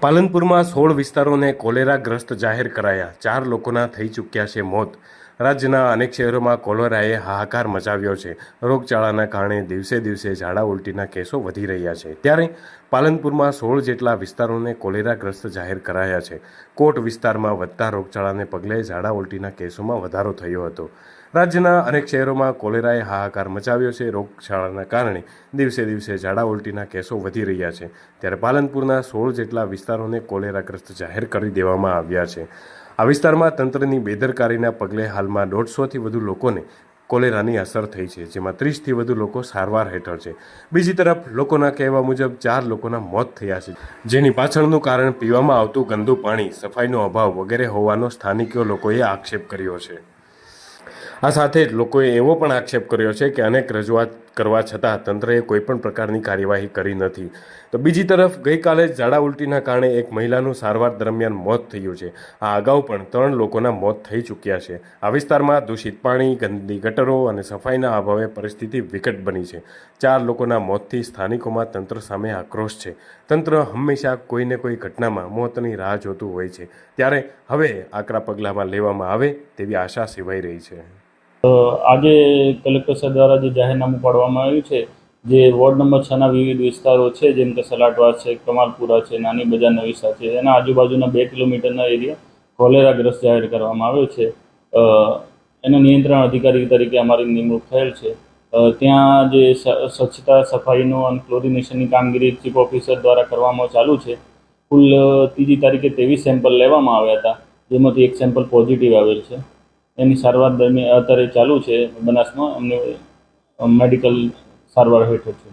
પાલનપુરમાં સોળ વિસ્તારોને કોલેરાગ્રસ્ત જાહેર કરાયા. ચાર લોકોના થઈ ચૂક્યા છે મોત. રાજ્યના અનેક શહેરોમાં કોલેરાએ હાહાકાર મચાવ્યો છે. રોગચાળાના કારણે દિવસે દિવસે ઝાડા ઉલટીના કેસો વધી રહ્યા છે. ત્યારે પાલનપુરમાં સોળ જેટલા વિસ્તારોને કોલેરાગ્રસ્ત જાહેર કરાયા છે. કોટ વિસ્તારમાં વધતા રોગચાળાને પગલે ઝાડા ઉલટીના કેસોમાં વધારો થયો હતો. રાજ્યના અનેક શહેરોમાં કોલેરાએ હાહાકાર મચાવ્યો છે. રોગચાળાના કારણે દિવસે દિવસે ઝાડા ઉલટીના કેસો વધી રહ્યા છે. ત્યારે પાલનપુરના સોળ જેટલા વિસ્તારોને કોલેરાગ્રસ્ત જાહેર કરી દેવામાં આવ્યા છે. આ વિસ્તારમાં તંત્રની બેદરકારીના પગલે હાલમાં દોઢસોથી વધુ લોકોને કોલેરાની અસર થઈ છે, જેમાં ત્રીસથી વધુ લોકો સારવાર હેઠળ છે. બીજી તરફ, લોકોના કહેવા મુજબ ચાર લોકોના મોત થયા છે. જેની પાછળનું કારણ પીવામાં આવતું ગંદુ પાણી, સફાઈનો અભાવ વગેરે હોવાનો સ્થાનિકો લોકોએ આક્ષેપ કર્યો છે. આ સાથે જ લોકોએ એવો પણ આક્ષેપ કર્યો છે કે અનેક રજૂઆત કરવા છતાં તંત્રએ કોઈપણ પ્રકારની કાર્યવાહી કરી નથી. તો બીજી તરફ, ગઈકાલે ઝાડા ઉલટીના કારણે એક મહિલાનું સારવાર દરમિયાન મોત થયું છે. આ અગાઉ પણ ત્રણ લોકોના મોત થઈ ચૂક્યા છે. આ વિસ્તારમાં દૂષિત પાણી ગંદી ગટરો અને સફાઈના અભાવે પરિસ્થિતિ વિકટ બની છે. ચાર લોકોના મોતથી સ્થાનિકોમાં તંત્ર સામે આક્રોશ છે. તંત્ર હંમેશા કોઈને કોઈ ઘટનામાં મોતની રાહ જોતું હોય છે. ત્યારે હવે આકરા પગલાંમાં લેવામાં આવે તેવી આશા સેવાઈ રહી છે. તો આજે કલેક્ટર સાહેબ દ્વારા જે જાહેરનામું પાડવામાં આવ્યું છે, જે વોર્ડ નંબર છના વિવિધ વિસ્તારો છે, જેમ કે સલાટવાસ છે, કમાલપુરા છે, નાની બજાર નવીસા છે, એના આજુબાજુના બે કિલોમીટરના એરિયા કોલેરાગ્રસ્ત જાહેર કરવામાં આવ્યો છે. એના નિયંત્રણ અધિકારી તરીકે અમારી નિમણૂક થયેલ છે. ત્યાં જે સ્વચ્છતા સફાઈનો અને ક્લોરિનેશનની કામગીરી ચીફ ઓફિસર દ્વારા કરવામાં ચાલુ છે. કુલ ત્રીજી તારીખે ત્રેવીસ સેમ્પલ લેવામાં આવ્યા હતા, જેમાંથી એક સેમ્પલ પોઝિટિવ આવેલ છે. એની સારવાર દરમિયાન અત્યારે ચાલુ છે બનાસમાં. અમને મેડિકલ સારવાર હેઠળ છે.